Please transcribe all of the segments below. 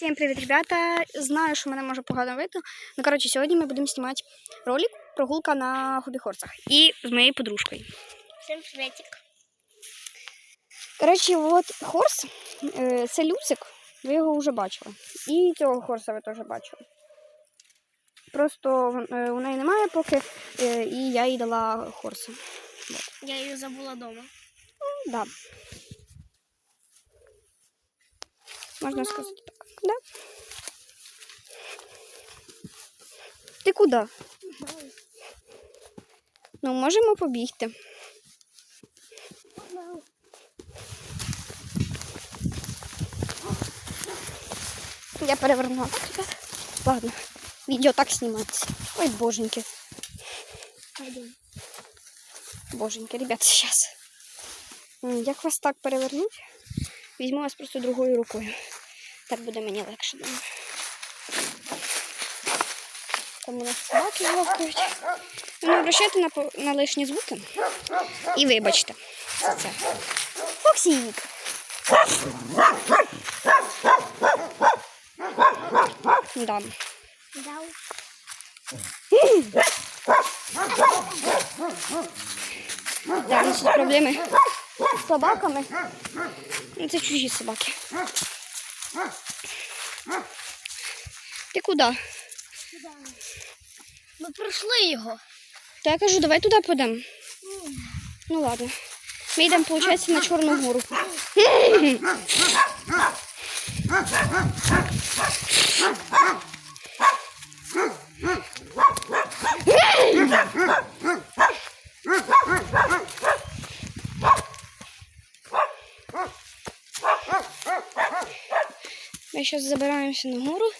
Всім привіт, ребята! Знаю, що мене може погано видно. Ну, коротше, сьогодні ми будемо знімати ролик прогулка на хобі-хорсах. І з моєю подружкою. Всем приветик. Коротше, от хорс е, це Люсик, ви його вже бачили. І цього хорса ви теж бачили. Просто е, у неї немає поки, е, і я їй дала хорса. Я ее забыла дома. Да. Можна сказати так. Да? Ти куди? Ну, можемо побігти. Я перевернула. Так. Ладно, відео так знімається. Ой, боженьки. Боженьки, ребят, сейчас. Як вас так перевернути? Візьму вас просто другою рукою. Так буде мені легше. Там у нас собаки гавкають. Ви не обращайте на, на лишні звуки. І вибачте за це. Фоксік. Да. Да, у нас тут проблеми з собаками. Ну, це чужі собаки. Ти куди? Мы прошли его. Та я кажу, давай туди підемо. Ну ладно. Ми йдемо, виходить, на Чорну гору. Ми зараз забираємося на гору.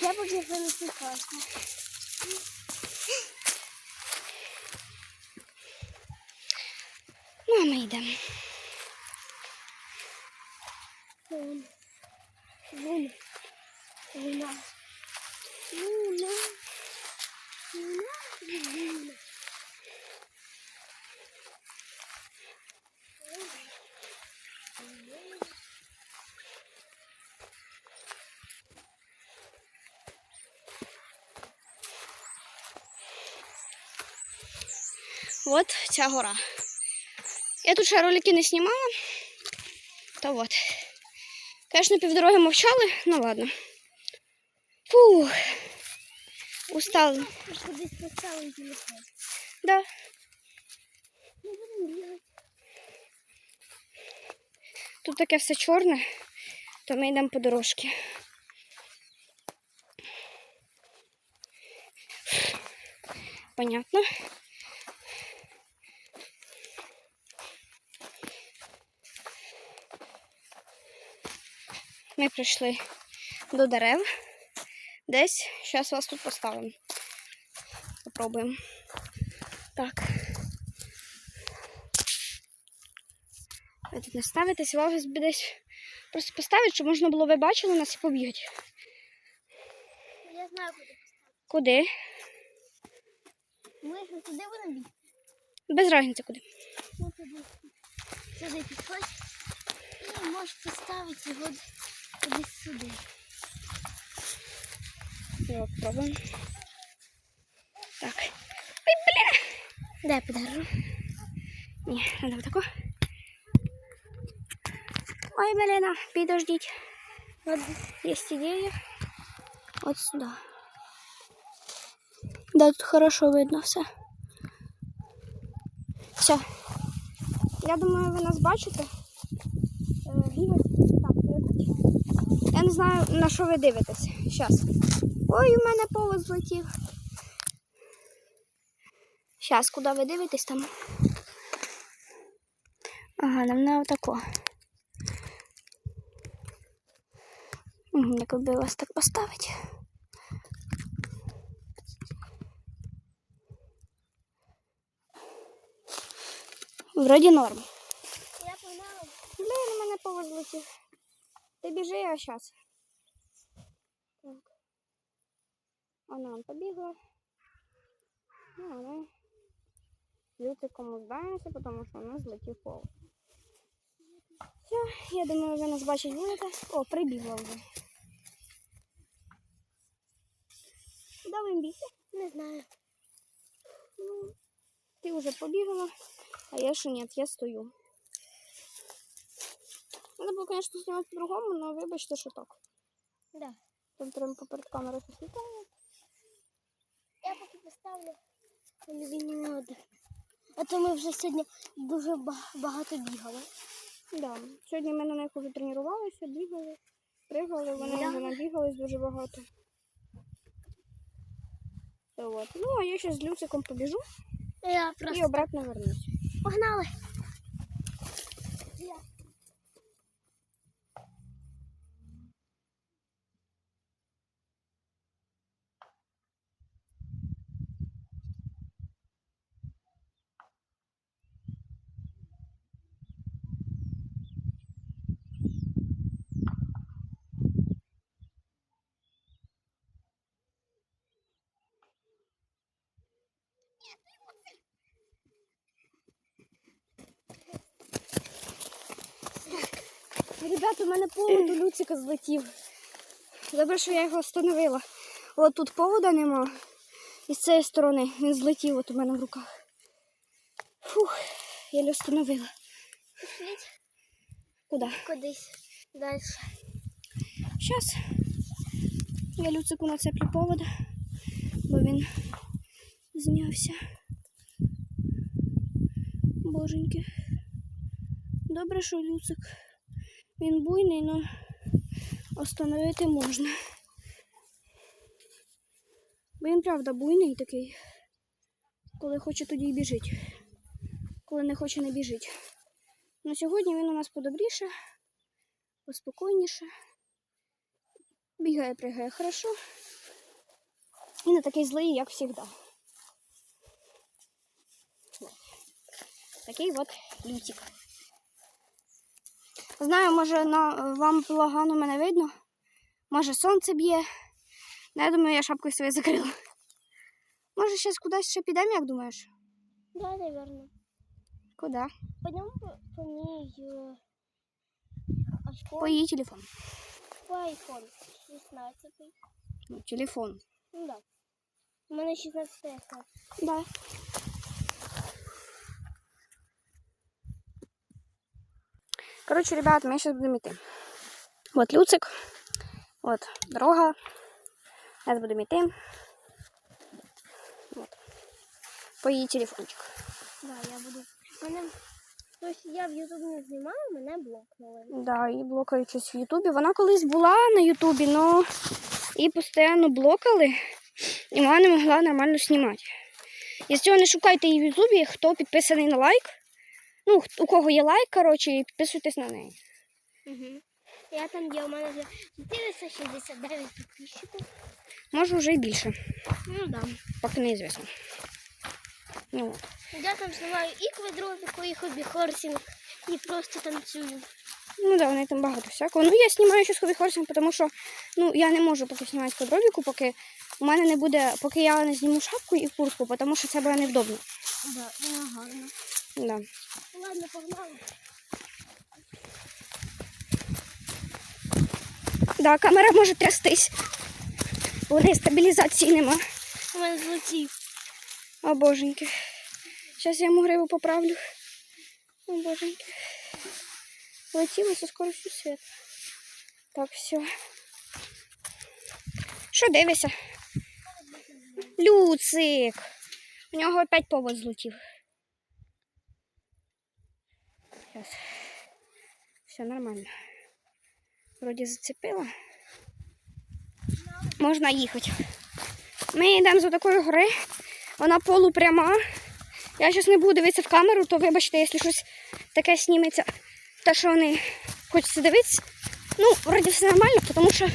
Я буду занести классно. Мама а йдемо. От ця гора. Я тут ще ролики не знімала. То от. Звісно, півдороги мовчали, ну ладно. Фух. Телефон? Да. Ну. Тут таке все чорне, то ми йдемо по дорожці. Понятно. Ми прийшли до дерев. Десь. Зараз вас тут поставимо. Попробуємо. Так. Ви тут не ставитесь, вас би десь просто поставити, щоб можна було ви бачили нас і побігати. Я знаю, куда поставить. Куди? Мы же туда будем бить. Без різниці куди. Туди. Сюди підходь. І можеш поставити його кудись сюди. Давай попробуємо. Так. Ой, бля! Дай подержу. Ні, треба тако. Ой, блін, підождіть. От є ідея. От сюди. Да, тут хорошо видно все. Все. Я думаю, ви нас бачите. Е, Гігать. Так, вибач. Я не знаю, на що ви дивитесь. Щас. Ой, у мене повод злетів. Щас, куди ви дивитесь там? Ага, нам на отако. Як би вас так поставити. Вроді норм. Я погнала. Блін, у мене повод Ти біжи, а щас. Так. Вона он побігла. Ну, а ми з Люциком уздаємося, тому що у нас злетів повод. Я думаю, ви нас бачить будете. О, прибігла вже. Куди ви бігти? Не знаю. Ну, ти вже побігала, а я ще ні, я стою. Треба було, звісно, знімати по-другому, але вибачте, що так. Да. Там прямо поперед камери щось літає. Я поки поставлю полюбіння води. А то ми вже сьогодні дуже багато бігали. Да. Сьогодні ми на них вже тренувалися, бігали, пригали, вони Да. вже набігались дуже багато. То От. Ну, а я зараз з Люциком побіжу Я і просто обратно вернусь. погнали. Ребята, у мене повод у Люцика злетів. Добре, що я його встановила. От тут повода нема. І з цієї сторони він злетів от у мене в руках. Фух, я його встановила. Пішліть Куди? кудись далі. Зараз я Люцику нацеплю повода, бо він знявся. Боженьки. Добре, що Люцик. Він буйний, але остановити можна. Бо він правда буйний такий. Коли хоче, тоді й біжить. Коли не хоче, не біжить. На сьогодні він у нас подобріше, поспокійніше. Бігає, пригає хорошо. І не такий злий, як завжди. Такий от лютик. Знаю, може на, вам погано мене видно. Може сонце б'є. Ну, я думаю, я шапкою своєю закрила. Може, зараз кудись ще підемо, як думаєш? Да, наверное. Куди? Пойдем по, по ней э. По її телефон. По iPhone 16. Ну, телефон. Ну да. У мене 16 iPhone. Да. Короче, ребят, мы сейчас будем идти. Вот Люцик. Вот дорога. Сейчас будем идти. Вот. По її телефончик. Да, я буду. Мене... Тобто я в YouTube не знімаю, мене блокнули. Да, і блокають щось в Ютубі. Вона колись була на Ютубі, но її постійно блокали, і вона не могла нормально знімати. Якщо не шукайте її в Ютубі, хто підписаний на лайк. Ну, у кого є лайк, коротше, і підписуйтесь на неї. Угу. Я там є, у мене вже 469 підписчиків. Може вже і більше, Ну да. поки неізвісно. Ну, от. Я там знімаю і квадробіку, і хобі-хорсінг, і просто танцюю. ну да, вони там багато всякого. Ну, я знімаю ще хобі хорсинг, тому що ну, я не можу поки знімати квадробіку, поки у мене не буде, поки я не зніму шапку і куртку, тому що це буде невдобно. Да, воно гарно. Да. Ладно, погнали. Да, камера може трястись. У неї стабілізації нема. У мене злетів. О, боженьки. Зараз я йому гриву поправлю. О, боженьки. Летіло зі скоростю світу. Так, все. Що дивишся? Люцик. У нього опять повод злетів. Зараз. Все нормально. Вроді зацепила. Можна їхати. Ми йдемо за такої гори. Вона полупряма. Я зараз не буду дивитися в камеру, то вибачте, якщо щось таке сніметься, те, що вони хочеться дивитися. Ну, вроді все нормально, тому що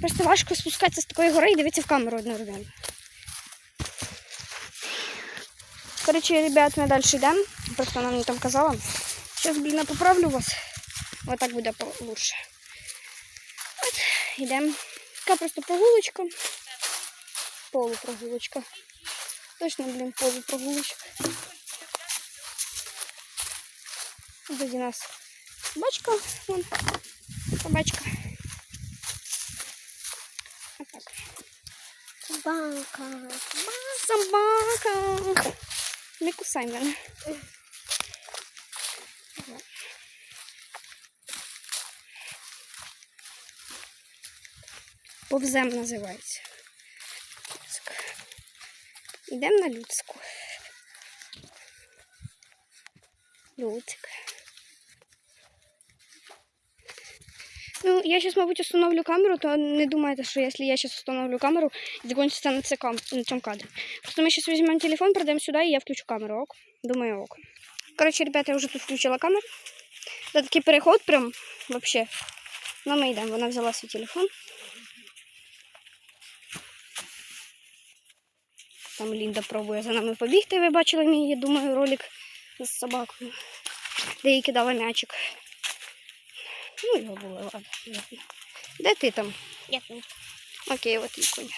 просто важко спускатися з такої гори і дивитися в камеру одновременно. Коротше, ребят, ми далі йдемо. Просто вона мені там казала. Зараз, блін, я поправлю вас. Ось так буде лучше. От, йдемо. Така просто прогулочка. Полупрогулочка. Точно, блін, полупрогулочка. Сзади нас Собачка, вон, собачка. Отак. Банка. Собака. Не кусай мене. Повзем називається. Йдемо на людську. Люцик. Ну, я сейчас, мабуть, установлю камеру, то не думайте, что если я сейчас установлю камеру, закончится на, цикам, на цьому кадрі. Просто мы сейчас возьмем телефон, пройдем сюда, и я включу камеру, ок? Думаю, ок. Короче, ребята, я уже тут включила камеру. Це такий переход прям, вообще. Ну, ми йдемо, вона взяла свій телефон. Там Лінда пробує за нами побігти, ви бачили мій, я думаю, ролик з собакою. Де їй кидала м'ячик. Ну, його було, ладно. Де ти там? Я тут. Окей, от і конь.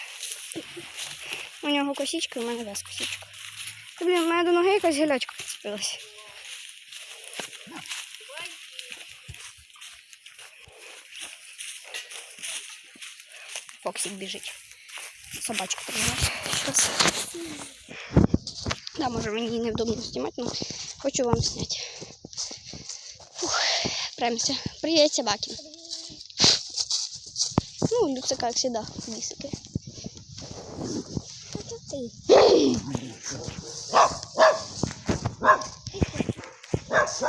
У нього косичка, у мене без косичка. Та, блін, у мене до ноги якась гілячка прицепилась. Фоксик біжить. Собачку тримає. Щас. Да, може мені невдобно знімати, але хочу вам зняти. Фух, премся. Привіт, собаки. Ну, завжди, бісики. Это ты.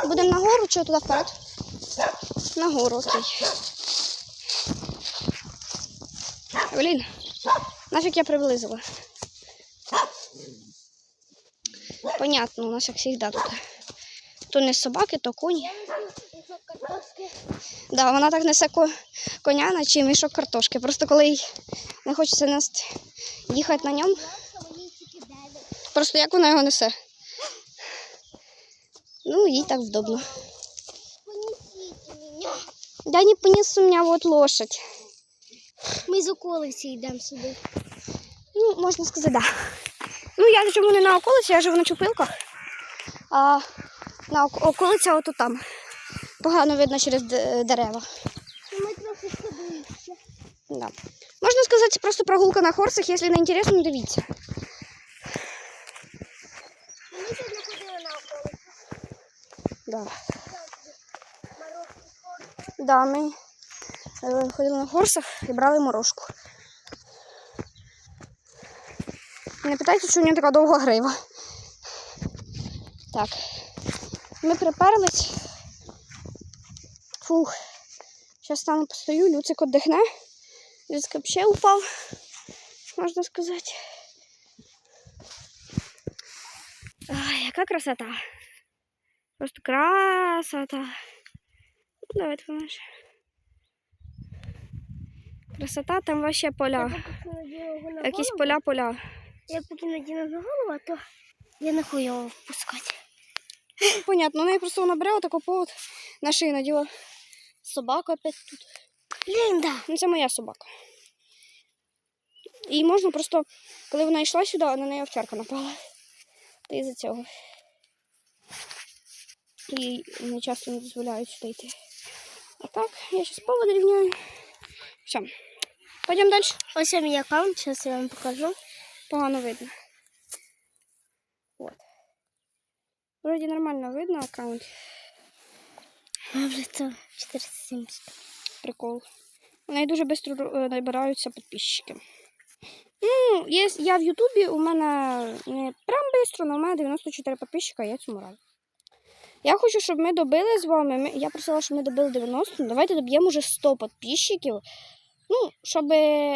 Будемо нагору чи туди вперед? Нагору, окей. Блін, нафіг я приблизила. Понятно, у нас як завжди тут. То не собаки, то коні. Да, вона так несе ко- коня, наче мішок картошки. Просто коли їй не хочеться нести, їхати на ньому. Просто як вона його несе? Ну, їй так вдобно. Я не понесу, у меня вот лошадь. Ми з околиці йдемо сюди. Ну, можна сказати, да. Ну, я живу не на околиці, я живу на Чупилках. А на ок- околиця ото там. Погано видно через дерева. Ну, Ми трохи ще. Да. Можна сказати, просто прогулка на хорсах, якщо не інтересно, ну, дивіться. Ми сьогодні ходили на околицю. Да. Да, ми е, ходили на хорсах і брали морожку. Не питайте, що у нього така довга грива. Так. Ми приперлись. Фух. Зараз стану постою, Люцик віддихне. Люцик взагалі упав, можна сказати. Ай, яка красота. Просто красота. Ну, Давай поможешь. Красота, там вообще поля. Якісь поля-поля. Я поки надіну на голову, а то я не хочу його впускати. Ну, понятно, неї просто вона бере отаку повод на шию наділа. Собака опять тут. Лінда. Ну, це моя собака. І можна просто, коли вона йшла сюди, на неї овчарка напала. Та із-за цього. І не часто не дозволяють сюди йти. А так, я зараз повод рівняю. Все. Пойдемо далі. Ось мій аккаунт, зараз я вам покажу. Погано видно. Вот. Вроді нормально видно аккаунт. А вже це 470. Прикол. У неї дуже швидко набираються підписчики. Ну, є, я в Ютубі, у мене не прям швидко, але у мене 94 підписчика, я цьому рада. Я хочу, щоб ми добили з вами. Я просила, щоб ми добили 90, ну, давайте доб'ємо вже 100 підписчиків. Ну, щоб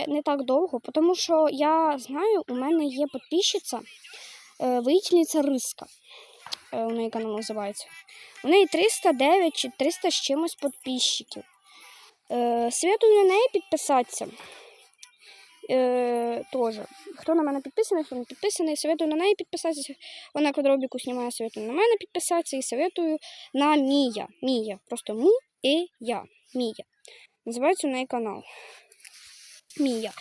не так довго, тому що я знаю, у мене є підписчиця, е, воїтельниця Риска. У неї канал називається. У неї 309 чи 300 з чимось підписчиків. Е, Советую на неї підписатися. Е, тоже. Хто на мене підписаний, хто не підписаний, советую на неї підписатися. Вона квадробіку знімає, советую на мене підписатися і советую на Мія. Мія. Просто му і я. Мія. Називається у неї канал. Мія.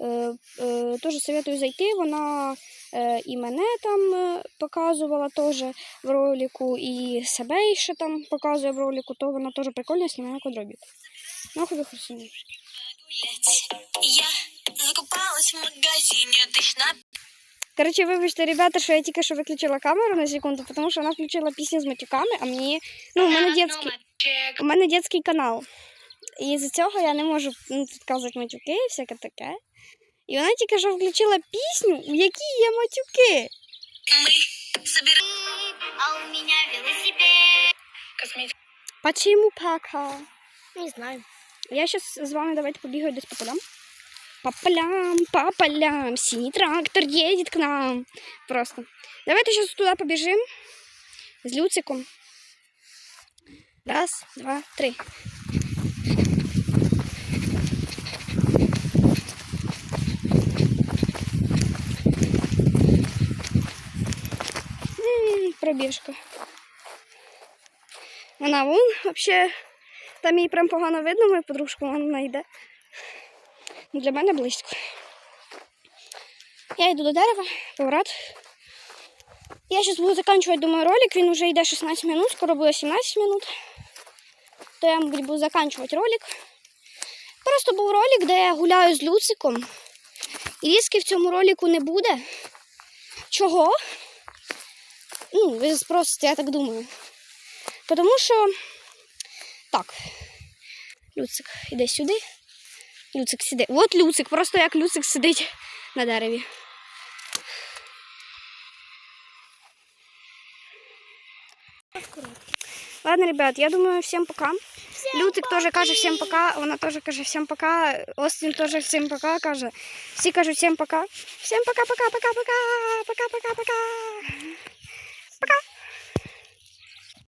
е, е, теж советую зайти. Вона е, і мене там е, показувала теж в ролику, і себе ще там показує в ролику, то вона теж прикольно знімає квадробік. Ну, ходи Я закупалась в магазине тысяч на Короче, вибачте, ребята, що я тільки що виключила камеру на секунду, тому що вона включила пісню з матюками, а мені. Ну, у мене дітський, у мене дітський канал. І з цього я не можу ну, тут казати матюки і всяке таке. І вона тільки що включила пісню, в якій є матюки. Мы собираем А у меня велосипед. Почему пока? Не знаю. Я сейчас з вами давайте побігаю десь по полям. По полям, по полям, синий трактор едет к нам. Просто. Давайте сейчас туда побежим с Люциком. Раз, два, три. Пробіжка. Вона вон вообще там її прям погано видно, мою подружку вона йде. Для мене близько. Я йду до дерева, поворот. Я зараз буду закінчувати, думаю, ролик. Він вже йде 16 минут, скоро буде 17 минут. То я, мабуть, буду закінчувати ролик. Просто був ролик, де я гуляю з Люциком. І різки в цьому ролику не буде. Чого? Ну, ви спросите, я так думаю. Тому що так. Люцик, іди сюди. Люцик сиди. От Люцик, просто як Люцик сидить на дереві. Ладно, ребят, я думаю, всем пока. Люцик теж каже всім пока, вона теж каже всім пока, Остін теж всім пока каже. Всі кажуть всім пока. Всім пока-пока-пока-пока. Пока-пока-пока.